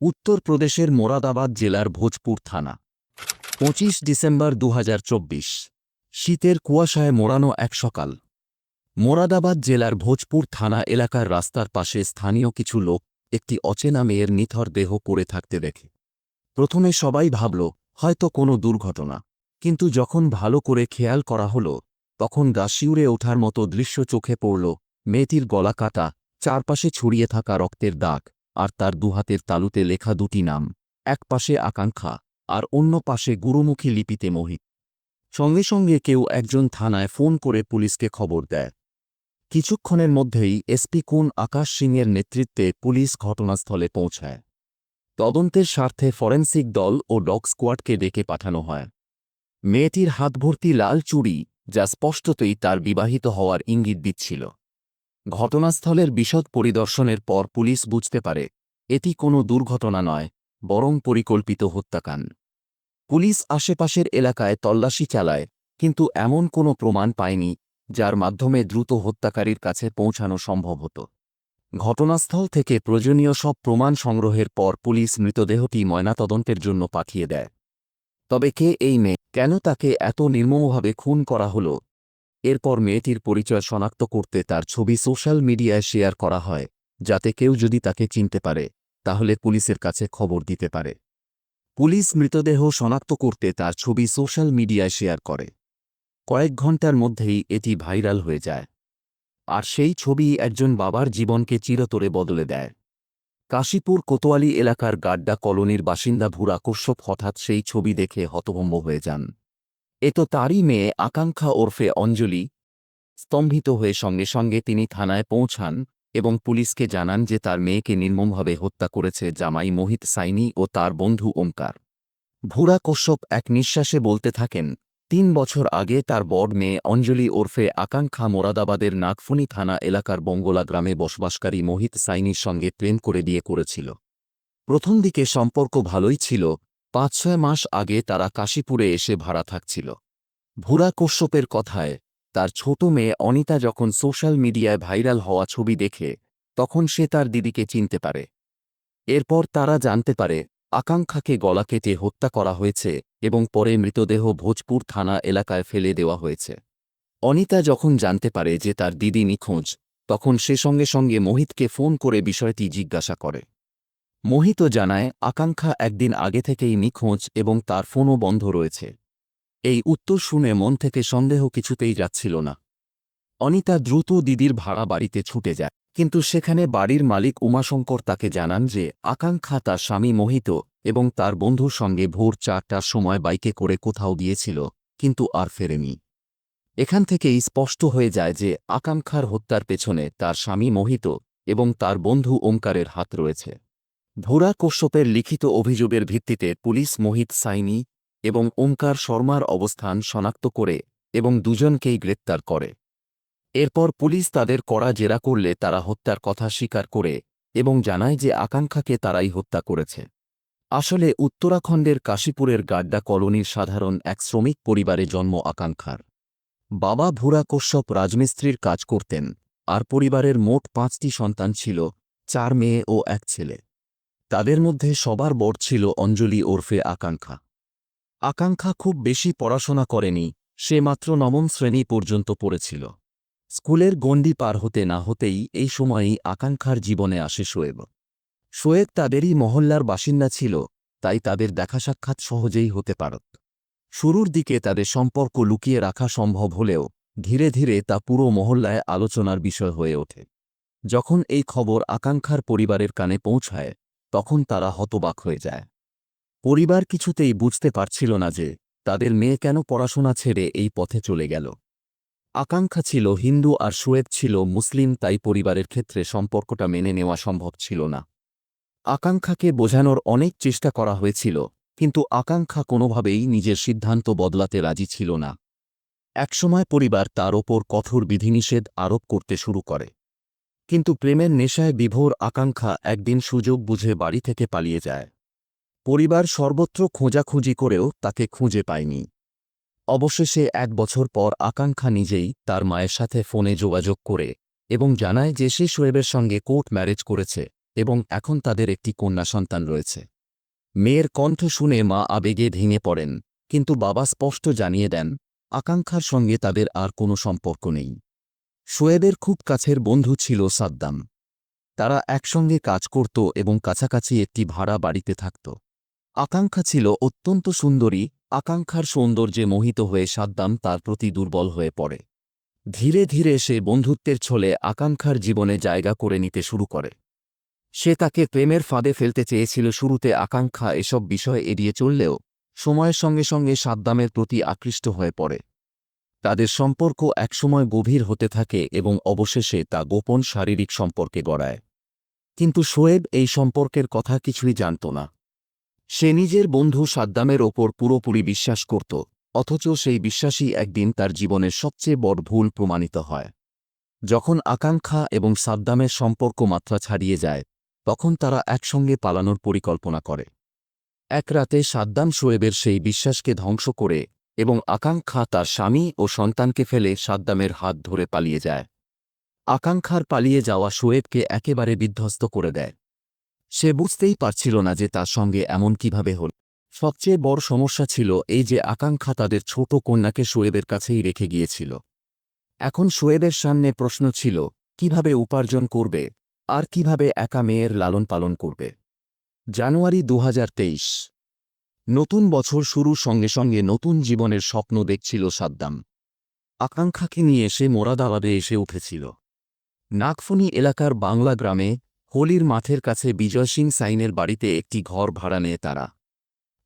উত্তরপ্রদেশের মোরাদাবাদ জেলার ভোজপুর থানা। পঁচিশ ডিসেম্বর দু হাজার চব্বিশ, শীতের কুয়াশায় মোড়ানো এক সকাল। মোরাদাবাদ জেলার ভোজপুর থানা এলাকার রাস্তার পাশে স্থানীয় কিছু লোক একটি অচেনা মেয়ের নিথর দেহ পড়ে থাকতে দেখে। প্রথমে সবাই ভাবল, হয়তো কোনো দুর্ঘটনা। কিন্তু যখন ভালো করে খেয়াল করা হল, তখন গা ওঠার মতো দৃশ্য চোখে পড়ল, মেয়েটির গলা কাটা, চারপাশে ছড়িয়ে থাকা রক্তের দাগ। আর তার দুহাতের তালুতে লেখা দুটি নাম, এক পাশে আকাঙ্ক্ষা আর অন্য পাশে গুরুমুখী লিপিতে মোহিত। সঙ্গে সঙ্গে কেউ একজন থানায় ফোন করে পুলিশকে খবর দেয়। কিছুক্ষণের মধ্যেই এসপি কুন আকাশ সিংয়ের নেতৃত্বে পুলিশ ঘটনাস্থলে পৌঁছায়। তদন্তের স্বার্থে ফরেন্সিক দল ও ডগ স্কোয়াডকে ডেকে পাঠানো হয়। মেয়েটির হাত ভর্তি লাল চুড়ি, যা স্পষ্টতই তার বিবাহিত হওয়ার ইঙ্গিত দিচ্ছিল। ঘটনাস্থলের বিশদ পরিদর্শনের পর পুলিশ বুঝতে পারে, এটি কোনো দুর্ঘটনা নয়, বরং পরিকল্পিত হত্যাকাণ্ড। পুলিশ আশেপাশের এলাকায় তল্লাশি চালায়, কিন্তু এমন কোনো প্রমাণ পায়নি, যার মাধ্যমে দ্রুত হত্যাকারীর কাছে পৌঁছানো সম্ভব হতো। ঘটনাস্থল থেকে প্রয়োজনীয় সব প্রমাণ সংগ্রহের পর পুলিশ মৃতদেহটি ময়নাতদন্তের জন্য পাঠিয়ে দেয়। তবে কে এই মেয়ে? কেন তাকে এত নির্মমভাবে খুন করা হল? এরপর মেয়েটির পরিচয় শনাক্ত করতে তার ছবি সোশ্যাল মিডিয়ায় শেয়ার করা হয়, যাতে কেউ যদি তাকে চিনতে পারে, তাহলে পুলিশের কাছে খবর দিতে পারে। পুলিশ মৃতদেহ শনাক্ত করতে তার ছবি সোশ্যাল মিডিয়ায় শেয়ার করে। কয়েক ঘণ্টার মধ্যেই এটি ভাইরাল হয়ে যায়। আর সেই ছবি একজন বাবার জীবনকে চিরতরে বদলে দেয়। কাশীপুর কোতোয়ালি এলাকার গাড্ডা কলোনির বাসিন্দা ভুরা কশ্যপ হঠাৎ সেই ছবি দেখে হতভম্ব হয়ে যান। এ তো তারই মেয়ে আকাঙ্ক্ষা ওরফে অঞ্জলি। স্তম্ভিত হয়ে সঙ্গে সঙ্গে তিনি থানায় পৌঁছান এবং পুলিশকে জানান যে তার মেয়েকে নির্মমভাবে হত্যা করেছে জামাই মোহিত সাইনি ও তার বন্ধু ওমকার। ভুরা কশ্যপ এক নিঃশ্বাসে বলতে থাকেন, তিন বছর আগে তার বড় মেয়ে অঞ্জলি ওরফে আকাঙ্ক্ষা মোরাদাবাদের নাগফুনি থানা এলাকার বঙ্গলা গ্রামে বসবাসকারী মোহিত সাইনির সঙ্গে প্রেম করে বিয়ে করেছিল। প্রথম দিকে সম্পর্ক ভালোই ছিল পাঁচ ছয় মাস আগে তারা কাশীপুরে এসে ভাড়া থাকছিল। ভুরা কশ্যপের কথায়, তার ছোট মেয়ে অনিতা যখন সোশ্যাল মিডিয়ায় ভাইরাল হওয়া ছবি দেখে, তখন সে তার দিদিকে চিনতে পারে। এরপর তারা জানতে পারে, আকাঙ্ক্ষাকে গলা কেটে হত্যা করা হয়েছে এবং পরে মৃতদেহ ভোজপুর থানা এলাকায় ফেলে দেওয়া হয়েছে। অনিতা যখন জানতে পারে যে তার দিদি নিখোঁজ, তখন সে সঙ্গে সঙ্গে মোহিতকে ফোন করে বিষয়টি জিজ্ঞাসা করে। মোহিতও জানায়, আকাঙ্ক্ষা একদিন আগে থেকেই নিখোঁজ এবং তার ফোনও বন্ধ রয়েছে। এই উত্তর শুনে মন থেকে সন্দেহ কিছুতেই যাচ্ছিল না। অনিতা দ্রুত দিদির ভাড়া বাড়িতে ছুটে যায়, কিন্তু সেখানে বাড়ির মালিক উমাশঙ্কর তাকে জানান যে, আকাঙ্ক্ষা তার স্বামী মোহিত এবং তার বন্ধুর সঙ্গে ভোর চারটার সময় বাইকে করে কোথাও গিয়েছিল, কিন্তু আর ফেরেনি। এখান থেকেই স্পষ্ট হয়ে যায় যে, আকাঙ্ক্ষার হত্যার পেছনে তার স্বামী মোহিত এবং তার বন্ধু ওঙ্কারের হাত রয়েছে। ভোরা কশ্যপের লিখিত অভিযোগের ভিত্তিতে পুলিশ মোহিত সাইনি এবং ওঙ্কার শর্মার অবস্থান শনাক্ত করে এবং দুজনকেই গ্রেপ্তার করে। এরপর পুলিশ তাদের কড়া জেরা করলে তারা হত্যার কথা স্বীকার করে এবং জানায় যে আকাঙ্ক্ষাকে তারাই হত্যা করেছে। আসলে উত্তরাখণ্ডের কাশীপুরের গাড্ডা কলোনির সাধারণ এক শ্রমিক পরিবারে জন্ম আকাঙ্ক্ষার। বাবা ভুরা কশ্যপ রাজমিস্ত্রির কাজ করতেন, আর পরিবারের মোট পাঁচটি সন্তান ছিল, চার মেয়ে ও এক ছেলে। তাদের মধ্যে সবার বড় ছিল অঞ্জলি ওরফে আকাঙ্ক্ষা। আকাঙ্ক্ষা খুব বেশি পড়াশোনা করেনি, সে মাত্র নবম শ্রেণি পর্যন্ত পড়েছিল। স্কুলের গণ্ডি পার হতে না হতেই এই সময়েই আকাঙ্ক্ষার জীবনে আসে শোয়েব শোয়েব তাদেরই মহল্লার বাসিন্দা ছিল, তাই তাদের দেখা সাক্ষাৎ সহজেই হতে পারত। শুরুর দিকে তাদের সম্পর্ক লুকিয়ে রাখা সম্ভব হলেও ধীরে ধীরে তা পুরো মহল্লায় আলোচনার বিষয় হয়ে ওঠে। যখন এই খবর আকাঙ্ক্ষার পরিবারের কানে পৌঁছায় তখন তারা হতবাক হয়ে যায়। পরিবার কিছুতেই বুঝতে পারছিল না যে, তাদের মেয়ে কেন পড়াশোনা ছেড়ে এই পথে চলে গেল। আকাঙ্ক্ষা ছিল হিন্দু আর শোয়েব ছিল মুসলিম, তাই পরিবারের ক্ষেত্রে সম্পর্কটা মেনে নেওয়া সম্ভব ছিল না। আকাঙ্ক্ষাকে বোঝানোর অনেক চেষ্টা করা হয়েছিল, কিন্তু আকাঙ্ক্ষা কোনোভাবেই নিজের সিদ্ধান্ত বদলাতে রাজি ছিল না। একসময় পরিবার তার ওপর কঠোর বিধিনিষেধ আরোপ করতে শুরু করে। কিন্তু প্রেমের নেশায় বিভোর আকাঙ্ক্ষা একদিন সুযোগ বুঝে বাড়ি থেকে পালিয়ে যায়। পরিবার সর্বত্র খোঁজাখুঁজি করেও তাকে খুঁজে পায়নি। অবশেষে এক বছর পর আকাঙ্ক্ষা নিজেই তার মায়ের সাথে ফোনে যোগাযোগ করে এবং জানায় যে সে শোয়েবের সঙ্গে কোর্ট ম্যারেজ করেছে এবং এখন তাদের একটি কন্যা সন্তান রয়েছে। মেয়ের কণ্ঠ শুনে মা আবেগে ভেঙে পড়েন, কিন্তু বাবা স্পষ্ট জানিয়ে দেন, আকাঙ্ক্ষার সঙ্গে তাদের আর কোনো সম্পর্ক নেই। শোয়েবের খুব কাছের বন্ধু ছিল সাদ্দাম। তারা একসঙ্গে কাজ করত এবং কাছাকাছি একটি ভাড়া বাড়িতে থাকত। আকাঙ্ক্ষা ছিল অত্যন্ত সুন্দরী, আকাঙ্ক্ষার সৌন্দর্যে মোহিত হয়ে সাদ্দাম তার প্রতি দুর্বল হয়ে পড়ে। ধীরে ধীরে সে বন্ধুত্বের ছলে আকাঙ্ক্ষার জীবনে জায়গা করে নিতে শুরু করে। সে তাকে প্রেমের ফাঁদে ফেলতে চেয়েছিল শুরুতে আকাঙ্ক্ষা এসব বিষয় এড়িয়ে চললেও সময়ের সঙ্গে সঙ্গে সাদ্দামের প্রতি আকৃষ্ট হয়ে পড়ে। তাদের সম্পর্ক একসময় গভীর হতে থাকে এবং অবশেষে তা গোপন শারীরিক সম্পর্কে গড়ায়। কিন্তু শোয়েব এই সম্পর্কের কথা কিছুই জানত না। সে নিজের বন্ধু সাদ্দামের ওপর পুরোপুরি বিশ্বাস করত, অথচ সেই বিশ্বাসই একদিন তার জীবনের সবচেয়ে বড় ভুল প্রমাণিত হয়। যখন আকাঙ্ক্ষা এবং সাদ্দামের সম্পর্ক মাত্রা ছাড়িয়ে যায়, তখন তারা একসঙ্গে পালানোর পরিকল্পনা করে। এক রাতে সাদ্দাম শোয়েবের সেই বিশ্বাসকে ধ্বংস করে এবং আকাঙ্ক্ষা তার স্বামী ও সন্তানকে ফেলে সাদ্দামের হাত ধরে পালিয়ে যায়। আকাঙ্ক্ষার পালিয়ে যাওয়া শোয়েবকে একেবারে বিধ্বস্ত করে দেয়। সে বুঝতেই পারছিল না যে তার সঙ্গে এমন কীভাবে হল। সবচেয়ে বড় সমস্যা ছিল এই যে আকাঙ্ক্ষা তাদের ছোট কন্যাকে শোয়েবের কাছেই রেখে গিয়েছিল। এখন শোয়েবের সামনে প্রশ্ন ছিল, কীভাবে উপার্জন করবে? আর কীভাবে একা মেয়ের লালন পালন করবে? জানুয়ারি দু হাজার তেইশ। নতুন বছর শুরুর সঙ্গে সঙ্গে নতুন জীবনের স্বপ্ন দেখছিল সাদ্দাম। আকাঙ্ক্ষাকে নিয়ে সে মোরাদাবাদে এসে উঠেছিল। নাগফনি এলাকার বাংলা গ্রামে হোলির মাঠের কাছে বিজয় সিং সাইনের বাড়িতে একটি ঘর ভাড়া নেয় তারা।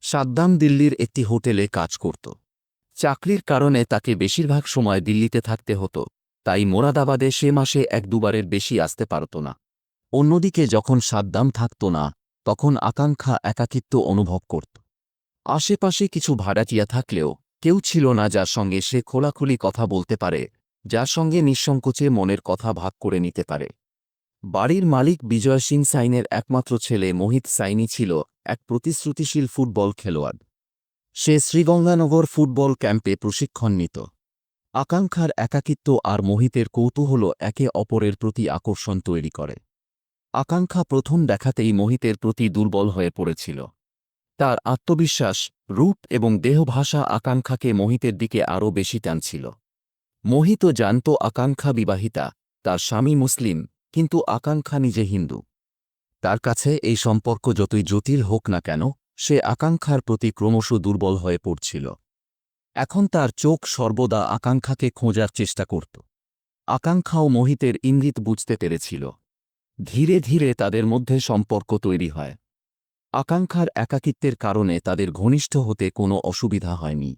সাদ্দাম দিল্লির একটি হোটেলে কাজ করত। চাকরির কারণে তাকে বেশিরভাগ সময় দিল্লিতে থাকতে হতো, তাই মোরাদাবাদে সে মাসে এক দুবারের বেশি আসতে পারত না। অন্যদিকে যখন সাদ্দাম থাকত না, তখন আকাঙ্ক্ষা একাকিত্ব অনুভব করত। আশেপাশে কিছু ভাড়াটিয়া থাকলেও কেউ ছিল না যার সঙ্গে সে খোলাখুলি কথা বলতে পারে, যার সঙ্গে নিঃসংকোচে মনের কথা ভাগ করে নিতে পারে। বাড়ির মালিক বিজয় সিং সাইনের একমাত্র ছেলে মোহিত সাইনি ছিল এক প্রতিশ্রুতিশীল ফুটবল খেলোয়াড়। সে শ্রীগঙ্গানগর ফুটবল ক্যাম্পে প্রশিক্ষণ নিত। আকাঙ্ক্ষার একাকিত্ব আর মোহিতের কৌতূহল একে অপরের প্রতি আকর্ষণ তৈরি করে। আকাঙ্ক্ষা প্রথম দেখাতেই মোহিতের প্রতি দুর্বল হয়ে পড়েছিল। তার আত্মবিশ্বাস, রূপ এবং দেহভাষা আকাঙ্ক্ষাকে মোহিতের দিকে আরও বেশি টানছিল। মোহিত জানত আকাঙ্ক্ষা বিবাহিতা, তার স্বামী মুসলিম, কিন্তু আকাঙ্ক্ষা নিজে হিন্দু। তার কাছে এই সম্পর্ক যতই জটিল হোক না কেন, সে আকাঙ্ক্ষার প্রতি ক্রমশ দুর্বল হয়ে পড়ছিল। এখন তার চোখ সর্বদা আকাঙ্ক্ষাকে খোঁজার চেষ্টা করত। আকাঙ্ক্ষা ও মোহিতের ইঙ্গিত বুঝতে পেরেছিল। ধীরে ধীরে তাদের মধ্যে সম্পর্ক তৈরি হয়। আকাঙ্ক্ষার একাকিত্বের কারণে তাদের ঘনিষ্ঠ হতে কোনো অসুবিধা হয়নি।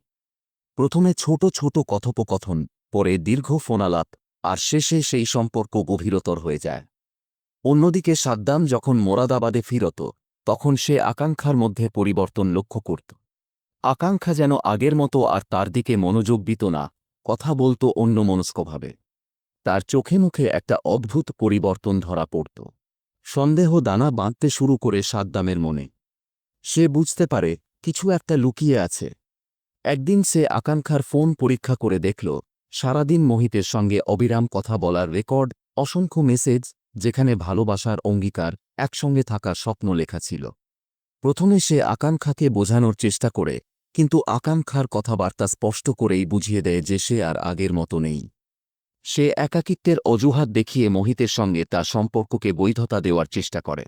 প্রথমে ছোট ছোট কথোপকথন, পরে দীর্ঘ ফোনালাপ, আর শেষে সেই সম্পর্ক গভীরতর হয়ে যায়। অন্যদিকে সাদ্দাম যখন মোরাদাবাদে ফিরত, তখন সে আকাঙ্ক্ষার মধ্যে পরিবর্তন লক্ষ্য করত। আকাঙ্ক্ষা যেন আগের মতো আর তার দিকে মনোযোগ দিত না, কথা বলত অন্যমনস্কভাবে। তার চোখে মুখে একটা অদ্ভুত পরিবর্তন ধরা পড়ত। সন্দেহ দানা বাঁধতে শুরু করে সাদ্দামের মনে। সে বুঝতে পারে কিছু একটা লুকিয়ে আছে। একদিন সে আকাঙ্ক্ষার ফোন পরীক্ষা করে দেখল, সারাদিন মোহিতের সঙ্গে অবিরাম কথা বলার রেকর্ড, অসংখ্য মেসেজ, যেখানে ভালোবাসার অঙ্গীকার, একসঙ্গে থাকার স্বপ্ন লেখা ছিল। প্রথমে সে আকাঙ্ক্ষাকে বোঝানোর চেষ্টা করে, কিন্তু আকাঙ্ক্ষার কথাবার্তা স্পষ্ট করেই বুঝিয়ে দেয় যে সে আর আগের মতো নেই। সে একাকিত্বের অজুহাত দেখিয়ে মোহিতের সঙ্গে তার সম্পর্ককে বৈধতা দেওয়ার চেষ্টা করে।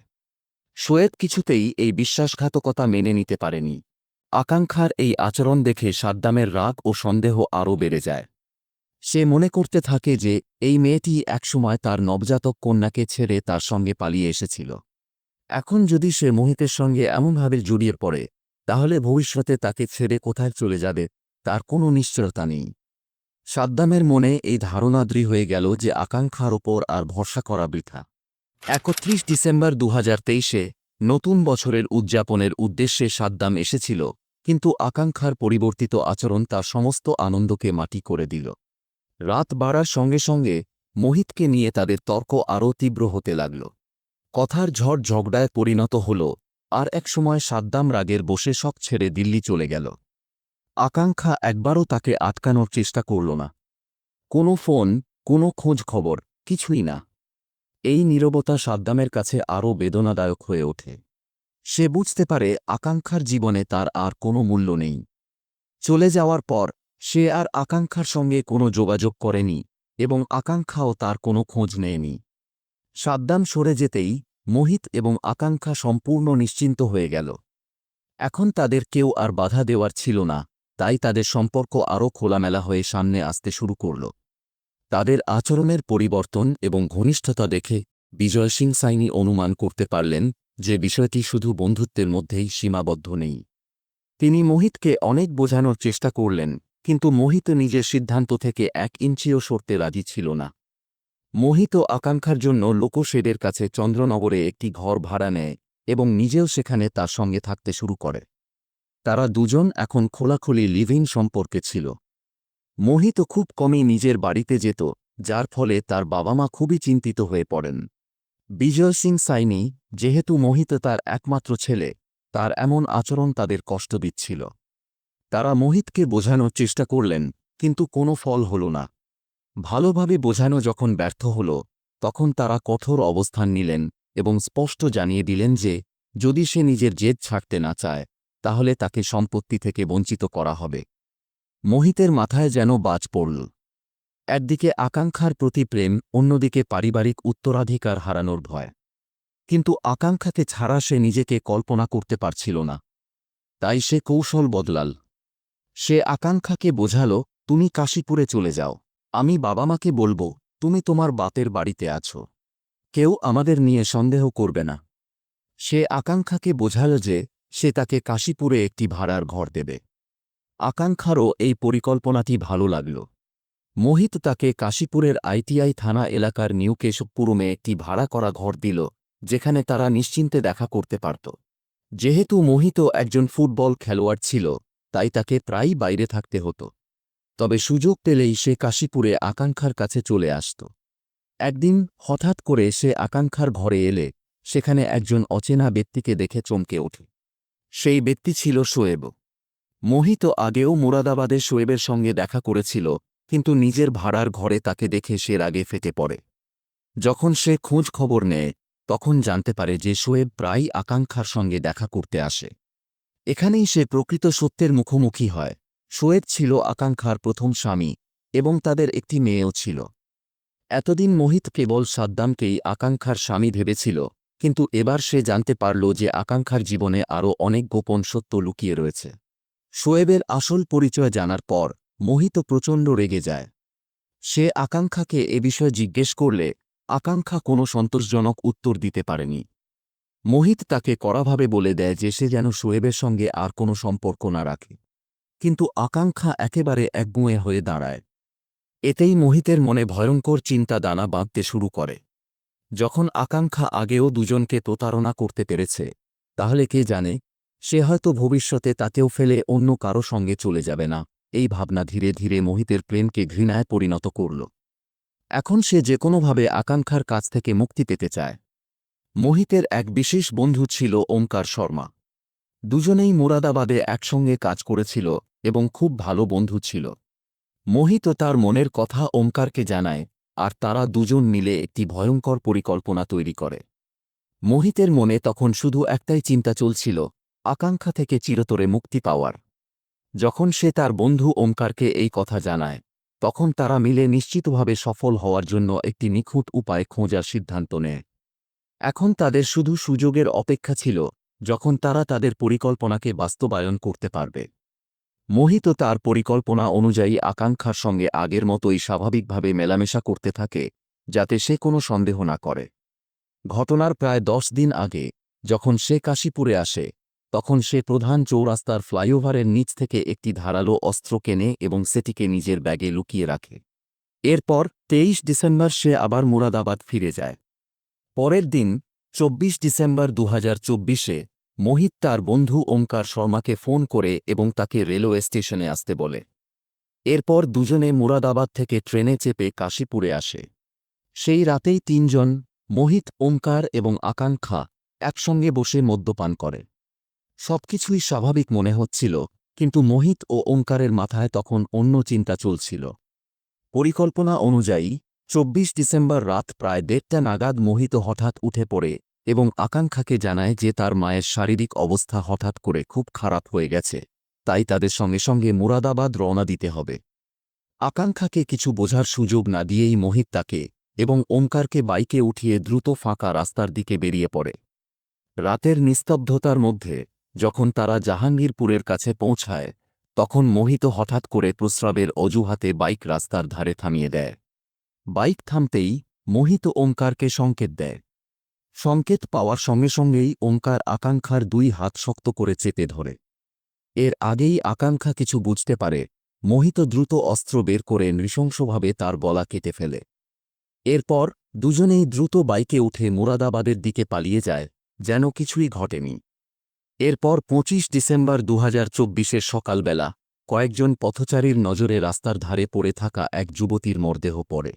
শোয়েব কিছুতেই এই বিশ্বাসঘাতকতা মেনে নিতে পারেনি। আকাঙ্ক্ষার এই আচরণ দেখে সাদ্দামের রাগ ও সন্দেহ আরও বেড়ে যায়। সে মনে করতে থাকে যে, এই মেয়েটি একসময় তার নবজাতক কন্যাকে ছেড়ে তার সঙ্গে পালিয়ে এসেছিল। এখন যদি সে মোহিতের সঙ্গে এমনভাবে জড়িয়ে পড়ে, তাহলে ভবিষ্যতে তাকে ছেড়ে কোথায় চলে যাবে, তার কোনো নিশ্চয়তা নেই। সাদ্দামের মনে এই ধারণা দৃঢ় হয়ে গেল যে আকাঙ্ক্ষার ওপর আর ভরসা করা বৃথা। একত্রিশ ডিসেম্বর দু তেইশে নতুন বছরের উদযাপনের উদ্দেশ্যে সাদ্দাম এসেছিল, কিন্তু আকাঙ্ক্ষার পরিবর্তিত আচরণ তার সমস্ত আনন্দকে মাটি করে দিল। রাত বাড়ার সঙ্গে সঙ্গে মোহিতকে নিয়ে তাদের তর্ক আরও তীব্র হতে লাগল। কথার ঝড় ঝগড়ায় পরিণত হল, আর একসময় সাদ্দাম রাগের বসে শখ ছেড়ে দিল্লি চলে গেল। আকাঙ্ক্ষা একবারও তাকে আটকানোর চেষ্টা করল না। কোনো ফোন, কোনো খোঁজ খবর, কিছুই না। এই নীরবতা সাদ্দামের কাছে আরও বেদনাদায়ক হয়ে ওঠে। সে বুঝতে পারে আকাঙ্ক্ষার জীবনে তার আর কোনো মূল্য নেই। চলে যাওয়ার পর, সে আর আকাঙ্ক্ষার সঙ্গে কোনো যোগাযোগ করেনি এবং আকাঙ্ক্ষাও তার কোনো খোঁজ নেয়নি। সাদ্দাম সরে যেতেই মোহিত এবং আকাঙ্ক্ষা সম্পূর্ণ নিশ্চিন্ত হয়ে গেল। এখন তাদের কেউ আর বাধা দেওয়ার ছিল না। তাই তাদের সম্পর্ক আরও খোলামেলা হয়ে সামনে আসতে শুরু করল। তাদের আচরণের পরিবর্তন এবং ঘনিষ্ঠতা দেখে বিজয় সিং সাইনি অনুমান করতে পারলেন যে বিষয়টি শুধু বন্ধুত্বের মধ্যেই সীমাবদ্ধ নেই। তিনি মোহিতকে অনেক বোঝানোর চেষ্টা করলেন, কিন্তু মোহিত নিজের সিদ্ধান্ত থেকে এক ইঞ্চিও সরতে রাজি ছিল না। মোহিত আকাঙ্ক্ষার জন্য লোকশেডের কাছে চন্দ্রনগরে একটি ঘর ভাড়া নেয় এবং নিজেও সেখানে তার সঙ্গে থাকতে শুরু করে। তারা দুজন এখন খোলাখুলি লিভিং সম্পর্কে ছিল। মোহিত খুব কমই নিজের বাড়িতে যেত, যার ফলে তার বাবা মা খুবই চিন্তিত হয়ে পড়েন। বিজয় সিং সাইনি, যেহেতু মোহিত তার একমাত্র ছেলে, তার এমন আচরণ তাদের কষ্ট দিচ্ছিল। তারা মোহিতকে বোঝানোর চেষ্টা করলেন, কিন্তু কোনো ফল হল না। ভালোভাবে বোঝানো যখন ব্যর্থ হল, তখন তারা কঠোর অবস্থান নিলেন এবং স্পষ্ট জানিয়ে দিলেন যে, যদি সে নিজের জেদ ছাড়তে না চায় তাহলে তাকে সম্পত্তি থেকে বঞ্চিত করা হবে। মোহিতের মাথায় যেন বাজ পড়ল। একদিকে আকাঙ্ক্ষার প্রতি প্রেম, অন্যদিকে পারিবারিক উত্তরাধিকার হারানোর ভয়। কিন্তু আকাঙ্ক্ষাকে ছাড়া সে নিজেকে কল্পনা করতে পারছিল না। তাই সে কৌশল বদলাল। সে আকাঙ্ক্ষাকে বোঝাল, তুমি কাশীপুরে চলে যাও। আমি বাবা মাকে বলব, তুমি তোমার বাতের বাড়িতে আছো। কেউ আমাদের নিয়ে সন্দেহ করবে না। সে আকাঙ্ক্ষাকে বোঝাল যে সে তাকে কাশীপুরে একটি ভাড়ার ঘর দেবে। আকাঙ্ক্ষারও এই পরিকল্পনাটি ভালো লাগল। মোহিত তাকে কাশীপুরের আইটিআই থানা এলাকার নিউ কেশবপুরমে একটি ভাড়া করা ঘর দিল, যেখানে তারা নিশ্চিন্তে দেখা করতে পারত। যেহেতু মোহিত একজন ফুটবল খেলোয়াড় ছিল, তাই তাকে প্রায়ই বাইরে থাকতে হতো। তবে সুযোগ পেলেই সে কাশীপুরে আকাঙ্ক্ষার কাছে চলে আসত। একদিন হঠাৎ করে সে আকাঙ্ক্ষার ঘরে এলে, সেখানে একজন অচেনা ব্যক্তিকে দেখে চমকে ওঠে। সেই ব্যক্তি ছিল শোয়েব। মোহিত আগেও মুরাদাবাদে শোয়েবের সঙ্গে দেখা করেছিল, কিন্তু নিজের ভাড়ার ঘরে তাকে দেখে সে রাগে ফেটে পড়ে। যখন সে খোঁজ খবর নেয়, তখন জানতে পারে যে শোয়েব প্রায়ই আকাঙ্ক্ষার সঙ্গে দেখা করতে আসে। এখানেই সে প্রকৃত সত্যের মুখোমুখি হয়। শোয়েব ছিল আকাঙ্ক্ষার প্রথম স্বামী এবং তাদের একটি মেয়েও ছিল। এতদিন মোহিত কেবল সাদ্দামকেই আকাঙ্ক্ষার স্বামী ভেবেছিল কিন্তু এবার সে জানতে পারল যে আকাঙ্ক্ষার জীবনে আরও অনেক গোপন সত্য লুকিয়ে রয়েছে। শোয়েবের আসল পরিচয় জানার পর, মোহিত প্রচণ্ড রেগে যায়। সে আকাঙ্ক্ষাকে এ বিষয়ে জিজ্ঞেস করলে, আকাঙ্ক্ষা কোনো সন্তোষজনক উত্তর দিতে পারেনি। মোহিত তাকে কড়াভাবে বলে দেয় যে সে যেন শোয়েবের সঙ্গে আর কোনো সম্পর্ক না রাখে। কিন্তু আকাঙ্ক্ষা একেবারে একগুঁয়ে হয়ে দাঁড়ায়। এতেই মোহিতের মনে ভয়ঙ্কর চিন্তা দানা বাঁধতে শুরু করে। যখন আকাঙ্ক্ষা আগেও দুজনকে প্রতারণা করতে পেরেছে, তাহলে কে জানে, সে হয়তো ভবিষ্যতে তাকেও ফেলে অন্য কারও সঙ্গে চলে যাবে না। এই ভাবনা ধীরে ধীরে মোহিতের প্রেমকে ঘৃণায় পরিণত করল। এখন সে যে কোনোভাবে আকাঙ্ক্ষার কাছ থেকে মুক্তি পেতে চায়। মোহিতের এক বিশেষ বন্ধু ছিল ওঙ্কার শর্মা। দুজনেই মুরাদাবাদে একসঙ্গে কাজ করেছিল এবং খুব ভালো বন্ধু ছিল। মোহিত তার মনের কথা ওঙ্কারকে জানায় আর তারা দুজন মিলে একটি ভয়ঙ্কর পরিকল্পনা তৈরি করে। মোহিতের মনে তখন শুধু একটাই চিন্তা চলছিল, আকাঙ্ক্ষা থেকে চিরতরে মুক্তি পাওয়ার। যখন সে তার বন্ধু ওঙ্কারকে এই কথা জানায়, তখন তারা মিলে নিশ্চিতভাবে সফল হওয়ার জন্য একটি নিখুঁত উপায় খোঁজার সিদ্ধান্ত নেয়। এখন তাদের শুধু সুযোগের অপেক্ষা ছিল, যখন তারা তাদের পরিকল্পনাকে বাস্তবায়ন করতে পারবে। মোহিত তার পরিকল্পনা অনুযায়ী আকাঙ্ক্ষার সঙ্গে আগের মতোই স্বাভাবিকভাবে মেলামেশা করতে থাকে, যাতে সে কোনো সন্দেহ না করে। ঘটনার প্রায় দশ দিন আগে, যখন সে কাশীপুরে আসে, তখন সে প্রধান চৌরাস্তার ফ্লাইওভারের নিচ থেকে একটি ধারালো অস্ত্র কেনে এবং সেটিকে নিজের ব্যাগে লুকিয়ে রাখে। এরপর তেইশ ডিসেম্বর সে আবার মুরাদাবাদ ফিরে যায়। পরের দিন, চব্বিশ ডিসেম্বর দু হাজার চব্বিশে মোহিত তার বন্ধু ওঙ্কার শর্মাকে ফোন করে এবং তাকে রেলওয়ে স্টেশনে আসতে বলে। এরপর দুজনে মুরাদাবাদ থেকে ট্রেনে চেপে কাশীপুরে আসে। সেই রাতেই তিনজন, মোহিত, ওঙ্কার এবং আকাঙ্ক্ষা, একসঙ্গে বসে মদ্যপান করে। সবকিছুই স্বাভাবিক মনে হচ্ছিল, কিন্তু মোহিত ও ওঙ্কারের মাথায় তখন অন্য চিন্তা চলছিল। পরিকল্পনা অনুযায়ী, চব্বিশ ডিসেম্বর রাত প্রায় দেড়টা নাগাদ মোহিত হঠাৎ উঠে পড়ে এবং আকাঙ্ক্ষাকে জানায় যে তার মায়ের শারীরিক অবস্থা হঠাৎ করে খুব খারাপ হয়ে গেছে, তাই তাদের সঙ্গে সঙ্গে মুরাদাবাদ রওনা দিতে হবে। আকাঙ্ক্ষাকে কিছু বোঝার সুযোগ না দিয়েই মোহিত তাকে এবং ওঙ্কারকে বাইকে উঠিয়ে দ্রুত ফাঁকা রাস্তার দিকে বেরিয়ে পড়ে। রাতের নিস্তব্ধতার মধ্যে, যখন তারা জাহাঙ্গীরপুরের কাছে পৌঁছায়, তখন মোহিত হঠাৎ করে প্রস্রাবের অজুহাতে বাইক রাস্তার ধারে থামিয়ে দেয়। বাইক থামতেই মোহিত ওঙ্কারকে সংকেত দেয়। সংকেত পাওয়ার সঙ্গে সঙ্গেই ওঙ্কার আকাঙ্ক্ষার দুই হাত শক্ত করে চেপে ধরে। এর আগেই আকাঙ্ক্ষা কিছু বুঝতে পারে, মোহিত দ্রুত অস্ত্র বের করে নৃশংসভাবে তার গলা কেটে ফেলে। এরপর, দুজনেই দ্রুত বাইকে উঠে মুরাদাবাদের দিকে পালিয়ে যায়, যেন কিছুই ঘটেনি। এরপর পঁচিশ ডিসেম্বর দু হাজার চব্বিশের সকালবেলা, কয়েকজন পথচারীর নজরে রাস্তার ধারে পড়ে থাকা এক যুবতীর মরদেহ পড়ে।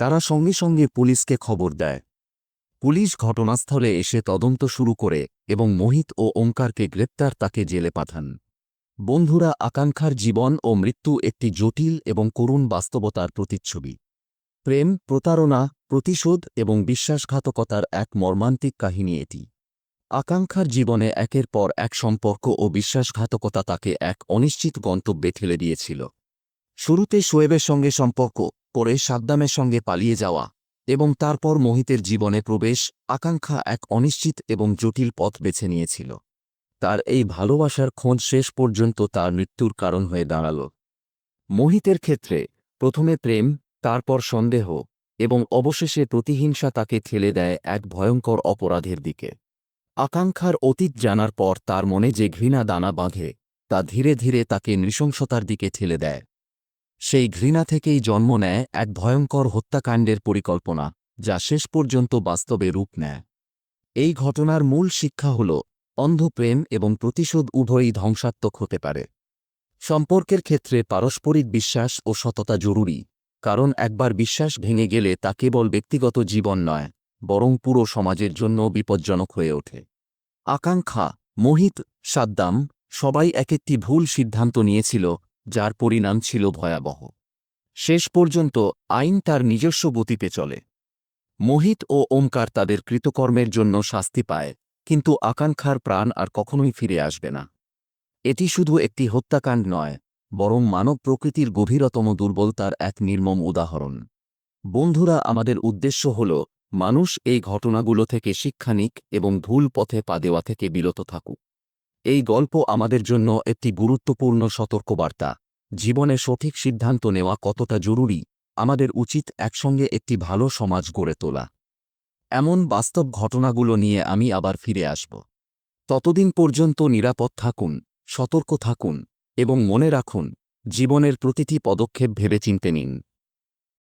তারা সঙ্গে সঙ্গে পুলিশকে খবর দেয়। পুলিশ ঘটনাস্থলে এসে তদন্ত শুরু করে এবং মোহিত ও ওঙ্কারকে গ্রেপ্তার তাকে জেলে পাঠান। বন্ধুরা, আকাঙ্ক্ষার জীবন ও মৃত্যু একটি জটিল এবং করুণ বাস্তবতার প্রতিচ্ছবি। প্রেম, প্রতারণা, প্রতিশোধ এবং বিশ্বাসঘাতকতার এক মর্মান্তিক কাহিনী এটি। আকাঙ্ক্ষার জীবনে একের পর এক সম্পর্ক ও বিশ্বাসঘাতকতা তাকে এক অনিশ্চিত গন্তব্যে ঠেলে দিয়েছিল। শুরুতে শোয়েবের সঙ্গে সম্পর্ক, পরে সাদ্দামের সঙ্গে পালিয়ে যাওয়া এবং তারপর মোহিতের জীবনে প্রবেশ, আকাঙ্ক্ষা এক অনিশ্চিত এবং জটিল পথ বেছে নিয়েছিল। তার এই ভালোবাসার খোঁজ শেষ পর্যন্ত তার মৃত্যুর কারণ হয়ে দাঁড়াল। মোহিতের ক্ষেত্রে, প্রথমে প্রেম, তারপর সন্দেহ এবং অবশেষে প্রতিহিংসা তাকে ঠেলে দেয় এক ভয়ঙ্কর অপরাধের দিকে। আকাঙ্ক্ষার অতীত জানার পর তার মনে যে ঘৃণা দানা বাঁধে, তা ধীরে ধীরে তাকে নৃশংসতার দিকে ঠেলে দেয়। সেই ঘৃণা থেকেই জন্ম নেয় এক ভয়ঙ্কর হত্যাকাণ্ডের পরিকল্পনা, যা শেষ পর্যন্ত বাস্তবে রূপ নেয়। এই ঘটনার মূল শিক্ষা হল, অন্ধপ্রেম এবং প্রতিশোধ উভয়ই ধ্বংসাত্মক হতে পারে। সম্পর্কের ক্ষেত্রে পারস্পরিক বিশ্বাস ও সততা জরুরি, কারণ একবার বিশ্বাস ভেঙে গেলে তা কেবল ব্যক্তিগত জীবন নয়, বরং পুরো সমাজের জন্য বিপজ্জনক হয়ে ওঠে। আকাঙ্ক্ষা, মোহিত, সাদ্দাম সবাই এক একটি ভুল সিদ্ধান্ত নিয়েছিল যার পরিণাম ছিল ভয়াবহ। শেষ পর্যন্ত আইন তার নিজস্ব গতিতে চলে। মোহিত ও ওমকার তাদের কৃতকর্মের জন্য শাস্তি পায়, কিন্তু আকাঙ্ক্ষার প্রাণ আর কখনোই ফিরে আসবে না। এটি শুধু একটি হত্যাকাণ্ড নয়, বরং মানব প্রকৃতির গভীরতম দুর্বলতার এক নির্মম উদাহরণ। বন্ধুরা, আমাদের উদ্দেশ্য হল, মানুষ এই ঘটনাগুলো থেকে শিক্ষা নিক এবং ভুল পথে পা দেওয়া থেকে বিরত থাকুক। এই গল্প আমাদের জন্য একটি গুরুত্বপূর্ণ সতর্কবার্তা। জীবনে সঠিক সিদ্ধান্ত নেওয়া কতটা জরুরি, আমাদের উচিত একসঙ্গে একটি ভালো সমাজ গড়ে তোলা। এমন বাস্তব ঘটনাগুলো নিয়ে আমি আবার ফিরে আসব। ততদিন পর্যন্ত নিরাপদ থাকুন, সতর্ক থাকুন এবং মনে রাখুন, জীবনের প্রতিটি পদক্ষেপ ভেবেচিন্তে নিন।